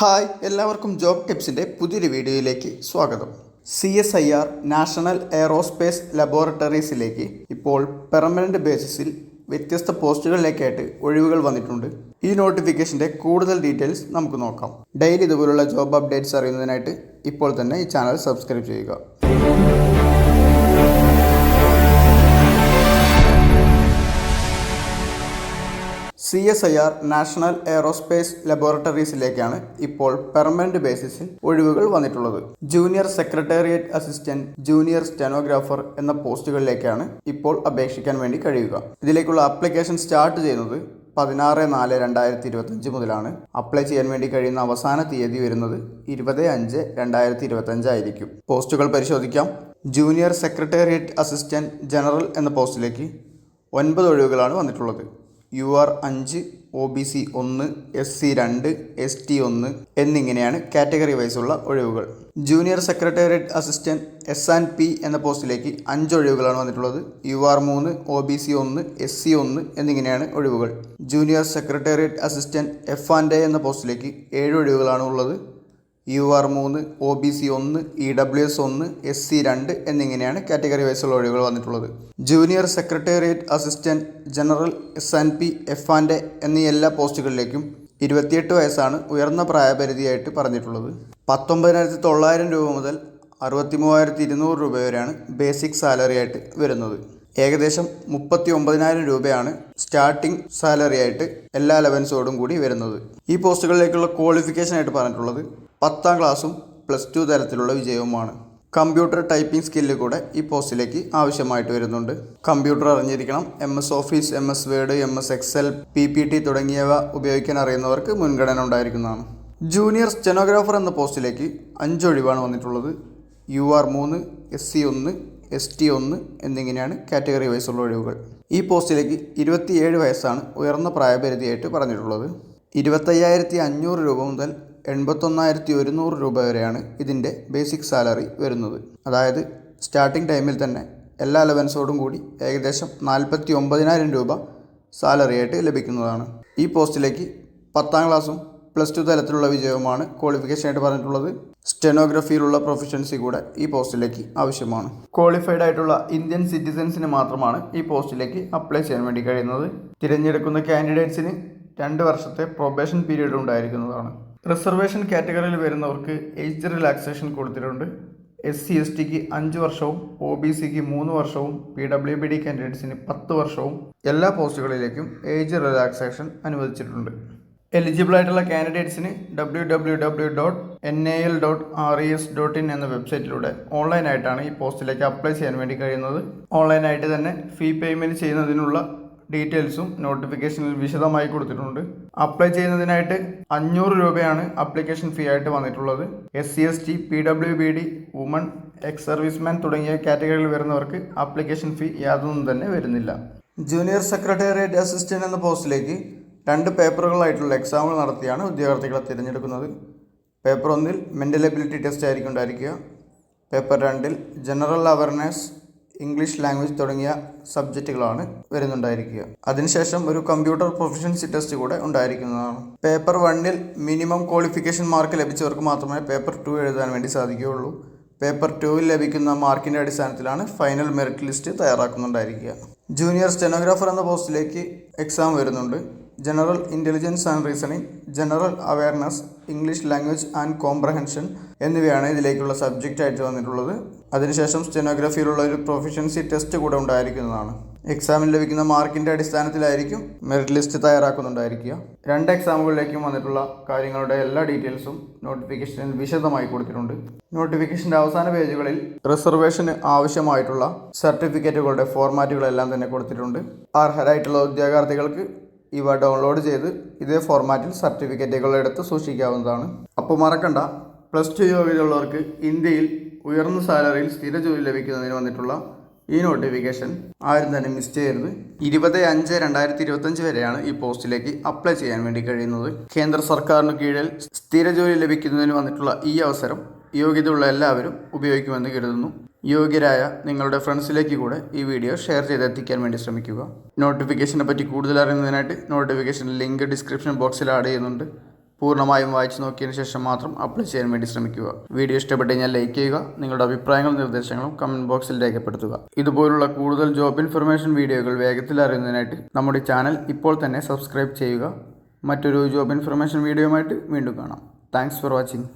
Hi എല്ലാവർക്കും job ടിപ്സിന്റെ പുതിയൊരു വീഡിയോയിലേക്ക് സ്വാഗതം. C S I R national aerospace ലബോറട്ടറീസിലേക്ക് ഇപ്പോൾ പെർമനന്റ് ബേസിസിൽ വ്യത്യസ്ത പോസ്റ്റുകളിലേക്കായിട്ട് ഒഴിവുകൾ വന്നിട്ടുണ്ട്. ഈ നോട്ടിഫിക്കേഷന്റെ കൂടുതൽ ഡീറ്റെയിൽസ് നമുക്ക് നോക്കാം. ഡെയിലി ഇതുപോലുള്ള ജോബ് അപ്ഡേറ്റ്സ് അറിയുന്നതിനായിട്ട് ഇപ്പോൾ തന്നെ ഈ ചാനൽ സബ്സ്ക്രൈബ് ചെയ്യുക. C S I R national aerospace ലബോറട്ടറീസിലേക്കാണ് ഇപ്പോൾ പെർമനന്റ് ബേസിസിൽ ഒഴിവുകൾ വന്നിട്ടുള്ളത്. Junior secretariat assistant junior stenographer എന്ന പോസ്റ്റുകളിലേക്കാണ് ഇപ്പോൾ അപേക്ഷിക്കാൻ വേണ്ടി കഴിയുക. ഇതിലേക്കുള്ള ആപ്ലിക്കേഷൻ സ്റ്റാർട്ട് ചെയ്യുന്നത് പതിനാറ് നാല് രണ്ടായിരത്തി ഇരുപത്തഞ്ച് മുതലാണ്. അപ്ലൈ ചെയ്യാൻ വേണ്ടി കഴിയുന്ന അവസാന തീയതി വരുന്നത് ഇരുപത് അഞ്ച് രണ്ടായിരത്തി ഇരുപത്തഞ്ച് ആയിരിക്കും. പോസ്റ്റുകൾ പരിശോധിക്കാം. ജൂനിയർ സെക്രട്ടേറിയറ്റ് അസിസ്റ്റന്റ് ജനറൽ എന്ന പോസ്റ്റിലേക്ക് ഒൻപത് ഒഴിവുകളാണ് വന്നിട്ടുള്ളത്. യു ആർ അഞ്ച് ഒ ബി സി ഒന്ന് എസ് സി രണ്ട് എസ് ടി ഒന്ന് എന്നിങ്ങനെയാണ് കാറ്റഗറി വൈസുള്ള ഒഴിവുകൾ. Junior secretariat assistant S and P എന്ന പോസ്റ്റിലേക്ക് അഞ്ച് ഒഴിവുകളാണ് വന്നിട്ടുള്ളത്. യു ആർ മൂന്ന് ഒ ബി സി ഒന്ന് എസ് സി ഒന്ന് എന്നിങ്ങനെയാണ് ഒഴിവുകൾ. Junior secretariat assistant F and A എന്ന പോസ്റ്റിലേക്ക് ഏഴ് ഒഴിവുകളാണ് ഉള്ളത്. യു ആർ മൂന്ന് ഒ ബി സി ഒന്ന് ഇ ഡബ്ല്യു എസ് ഒന്ന് എസ് സി രണ്ട് എന്നിങ്ങനെയാണ് കാറ്റഗറി വൈസുള്ള ഒഴിവുകൾ വന്നിട്ടുള്ളത്. Junior secretariat assistant general S and P F and എന്നീ എല്ലാ പോസ്റ്റുകളിലേക്കും ഇരുപത്തിയെട്ട് വയസ്സാണ് ഉയർന്ന പ്രായപരിധിയായിട്ട് പറഞ്ഞിട്ടുള്ളത്. പത്തൊമ്പതിനായിരത്തി തൊള്ളായിരം രൂപ മുതൽ അറുപത്തി മൂവായിരത്തി ഇരുന്നൂറ് രൂപ വരെയാണ് ബേസിക് സാലറി ആയിട്ട് വരുന്നത്. ഏകദേശം മുപ്പത്തി ഒമ്പതിനായിരം രൂപയാണ് സ്റ്റാർട്ടിംഗ് സാലറി ആയിട്ട് എല്ലാ ലെവൻസോടും കൂടി വരുന്നത്. ഈ പോസ്റ്റുകളിലേക്കുള്ള ക്വാളിഫിക്കേഷൻ ആയിട്ട് പറഞ്ഞിട്ടുള്ളത് പത്താം ക്ലാസ്സും പ്ലസ് ടു തരത്തിലുള്ള വിജയവുമാണ്. കമ്പ്യൂട്ടർ ടൈപ്പിംഗ് സ്കില്ല് കൂടെ ഈ പോസ്റ്റിലേക്ക് ആവശ്യമായിട്ട് വരുന്നുണ്ട്. കമ്പ്യൂട്ടർ അറിഞ്ഞിരിക്കണം M S office M S word M S excel P P T തുടങ്ങിയവ ഉപയോഗിക്കാൻ അറിയുന്നവർക്ക് മുൻഗണന ഉണ്ടായിരിക്കുന്നതാണ്. ജൂനിയർ സ്റ്റെനോഗ്രാഫർ എന്ന പോസ്റ്റിലേക്ക് അഞ്ചൊഴിവാണ് വന്നിട്ടുള്ളത്. യു ആർ മൂന്ന് എസ് സി ഒന്ന് എസ് ടി ഒന്ന് എന്നിങ്ങനെയാണ് കാറ്റഗറി വൈസുള്ള ഒഴിവുകൾ. ഈ പോസ്റ്റിലേക്ക് ഇരുപത്തിയേഴ് വയസ്സാണ് ഉയർന്ന പ്രായപരിധിയായിട്ട് പറഞ്ഞിട്ടുള്ളത്. ഇരുപത്തയ്യായിരത്തി അഞ്ഞൂറ് രൂപ മുതൽ എൺപത്തൊന്നായിരത്തി ഒരുന്നൂറ് രൂപ വരെയാണ് ഇതിന്റെ ബേസിക് സാലറി വരുന്നത്. അതായത് സ്റ്റാർട്ടിംഗ് ടൈമിൽ തന്നെ എല്ലാ ലെവൻസോടും കൂടി ഏകദേശം നാൽപ്പത്തി ഒമ്പതിനായിരം രൂപ സാലറി ആയിട്ട് ലഭിക്കുന്നതാണ്. ഈ പോസ്റ്റിലേക്ക് പത്താം ക്ലാസ്സും പ്ലസ് ടു തലത്തിലുള്ള വിജയവുമാണ് ക്വാളിഫിക്കേഷൻ ആയിട്ട് പറഞ്ഞിട്ടുള്ളത്. സ്റ്റെനോഗ്രഫിയിലുള്ള പ്രൊഫഷൻസി കൂടെ ഈ പോസ്റ്റിലേക്ക് ആവശ്യമാണ്. ക്വാളിഫൈഡ് ആയിട്ടുള്ള ഇന്ത്യൻ സിറ്റിസൻസിന് മാത്രമാണ് ഈ പോസ്റ്റിലേക്ക് അപ്ലൈ ചെയ്യാൻ വേണ്ടി കഴിയുന്നത്. തിരഞ്ഞെടുക്കുന്ന കാൻഡിഡേറ്റ്സിന് രണ്ട് വർഷത്തെ പ്രൊബേഷൻ പീരീഡ് ഉണ്ടായിരിക്കുന്നതാണ്. റിസർവേഷൻ കാറ്റഗറിയിൽ വരുന്നവർക്ക് ഏജ് റിലാക്സേഷൻ കൊടുത്തിട്ടുണ്ട്. എസ് സി എസ് ടിക്ക് അഞ്ച് വർഷവും ഒ ബി സിക്ക് മൂന്ന് വർഷവും പി ഡബ്ല്യു ബി ഡി കാൻഡിഡേറ്റ്സിന് പത്ത് വർഷവും എല്ലാ പോസ്റ്റുകളിലേക്കും ഏജ് റിലാക്സേഷൻ അനുവദിച്ചിട്ടുണ്ട്. എലിജിബിൾ ആയിട്ടുള്ള കാൻഡിഡേറ്റ്സിന് W W W dot N A L dot R E S dot in എന്ന വെബ്സൈറ്റിലൂടെ ഓൺലൈനായിട്ടാണ് ഈ പോസ്റ്റിലേക്ക് അപ്ലൈ ചെയ്യാൻ വേണ്ടി കഴിയുന്നത്. ഓൺലൈനായിട്ട് തന്നെ ഫീ പേയ്മെന്റ് ചെയ്യുന്നതിനുള്ള ഡീറ്റെയിൽസും നോട്ടിഫിക്കേഷനിൽ വിശദമായി കൊടുത്തിട്ടുണ്ട്. അപ്ലൈ ചെയ്യുന്നതിനായിട്ട് അഞ്ഞൂറ് രൂപയാണ് അപ്ലിക്കേഷൻ ഫീ ആയിട്ട് വന്നിട്ടുള്ളത്. S C S T P W B D woman ex serviceman തുടങ്ങിയ കാറ്റഗറിയിൽ വരുന്നവർക്ക് അപ്ലിക്കേഷൻ ഫീ യാതൊന്നും തന്നെ വരുന്നില്ല. ജൂനിയർ സെക്രട്ടേറിയറ്റ് അസിസ്റ്റന്റ് എന്ന പോസ്റ്റിലേക്ക് രണ്ട് പേപ്പറുകളായിട്ടുള്ള എക്സാമുകൾ നടത്തിയാണ് ഉദ്യോഗാർത്ഥികളെ തിരഞ്ഞെടുക്കുന്നത്. പേപ്പർ ഒന്നിൽ മെന്റൽ എബിലിറ്റി ടെസ്റ്റ് ആയിരിക്കും ഉണ്ടായിരിക്കുക. പേപ്പർ രണ്ടിൽ ജനറൽ അവയർനെസ് ഇംഗ്ലീഷ് ലാംഗ്വേജ് തുടങ്ങിയ സബ്ജക്റ്റുകളാണ് വരുന്നുണ്ടായിരിക്കുക. അതിനുശേഷം ഒരു കമ്പ്യൂട്ടർ പ്രൊഫഷൻസി ടെസ്റ്റ് കൂടെ ഉണ്ടായിരിക്കുന്നതാണ്. പേപ്പർ വണ്ണിൽ മിനിമം ക്വാളിഫിക്കേഷൻ മാർക്ക് ലഭിച്ചവർക്ക് മാത്രമേ പേപ്പർ ടു എഴുതാൻ വേണ്ടി സാധിക്കുകയുള്ളൂ. പേപ്പർ ടുവിൽ ലഭിക്കുന്ന മാർക്കിന്റെ അടിസ്ഥാനത്തിലാണ് ഫൈനൽ മെറിറ്റ് ലിസ്റ്റ് തയ്യാറാക്കുന്നുണ്ടായിരിക്കുക. ജൂനിയർ സ്റ്റെനോഗ്രാഫർ എന്ന പോസ്റ്റിലേക്ക് എക്സാം വരുന്നുണ്ട്. General intelligence and reasoning general awareness English language and comprehension എന്നിവയാണ് ഇതിലേക്കുള്ള സബ്ജക്റ്റ് ആയിട്ട് വന്നിട്ടുള്ളത്. അതിനുശേഷം സ്റ്റെനോഗ്രഫിയിലുള്ള ഒരു പ്രൊഫഷൻസി ടെസ്റ്റ് കൂടെ ഉണ്ടായിരിക്കുന്നതാണ്. എക്സാമിൽ ലഭിക്കുന്ന മാർക്കിന്റെ അടിസ്ഥാനത്തിലായിരിക്കും മെറിറ്റ് ലിസ്റ്റ് തയ്യാറാക്കുന്നുണ്ടായിരിക്കുക. രണ്ട് എക്സാമുകളിലേക്കും വന്നിട്ടുള്ള കാര്യങ്ങളുടെ എല്ലാ ഡീറ്റെയിൽസും നോട്ടിഫിക്കേഷനിൽ വിശദമായി കൊടുത്തിട്ടുണ്ട്. നോട്ടിഫിക്കേഷന്റെ അവസാന പേജുകളിൽ റിസർവേഷന് ആവശ്യമായിട്ടുള്ള സർട്ടിഫിക്കറ്റുകളുടെ ഫോർമാറ്റുകളെല്ലാം തന്നെ കൊടുത്തിട്ടുണ്ട്. അർഹരായിട്ടുള്ള ഉദ്യോഗാർത്ഥികൾക്ക് ഇവ ഡൗൺലോഡ് ചെയ്ത് ഇതേ ഫോർമാറ്റിൽ സർട്ടിഫിക്കറ്റുകൾ എടുത്ത് സൂക്ഷിക്കാവുന്നതാണ്. അപ്പോൾ മറക്കണ്ട. പ്ലസ് ടു യോഗ്യതയുള്ളവർക്ക് ഇന്ത്യയിൽ ഉയർന്ന സാലറിയിൽ സ്ഥിര ജോലി ലഭിക്കുന്നതിന് വന്നിട്ടുള്ള ഈ നോട്ടിഫിക്കേഷൻ ആരും തന്നെ മിസ് ചെയ്യരുത്. ഇരുപത് അഞ്ച് രണ്ടായിരത്തി ഇരുപത്തഞ്ച് വരെയാണ് ഈ പോസ്റ്റിലേക്ക് അപ്ലൈ ചെയ്യാൻ വേണ്ടി കഴിയുന്നത്. കേന്ദ്ര സർക്കാരിന് കീഴിൽ സ്ഥിര ജോലി ലഭിക്കുന്നതിന് വന്നിട്ടുള്ള ഈ അവസരം യോഗ്യതയുള്ള എല്ലാവരും ഉപയോഗിക്കുമെന്ന് കരുതുന്നു. യോഗ്യരായ നിങ്ങളുടെ ഫ്രണ്ട്സിലേക്ക് കൂടെ ഈ വീഡിയോ ഷെയർ ചെയ്തെത്തിക്കാൻ വേണ്ടി ശ്രമിക്കുക. നോട്ടിഫിക്കേഷനെ പറ്റി കൂടുതൽ അറിയുന്നതിനായിട്ട് നോട്ടിഫിക്കേഷൻ ലിങ്ക് ഡിസ്ക്രിപ്ഷൻ ബോക്സിൽ ആഡ് ചെയ്യുന്നുണ്ട്. പൂർണമായും വായിച്ചു നോക്കിയതിന് ശേഷം മാത്രം അപ്ലൈ ചെയ്യാൻ വേണ്ടി ശ്രമിക്കുക. വീഡിയോ ഇഷ്ടപ്പെട്ട് കഴിഞ്ഞാൽ ലൈക്ക് ചെയ്യുക നിങ്ങളുടെ അഭിപ്രായങ്ങളും നിർദ്ദേശങ്ങളും കമന്റ് ബോക്സിൽ രേഖപ്പെടുത്തുക. ഇതുപോലുള്ള കൂടുതൽ ജോബ് ഇൻഫർമേഷൻ വീഡിയോകൾ വേഗത്തിൽ അറിയുന്നതിനായിട്ട് നമ്മുടെ ചാനൽ ഇപ്പോൾ തന്നെ സബ്സ്ക്രൈബ് ചെയ്യുക. മറ്റൊരു ജോബ് ഇൻഫർമേഷൻ വീഡിയോയുമായിട്ട് വീണ്ടും കാണാം. Thanks for watching.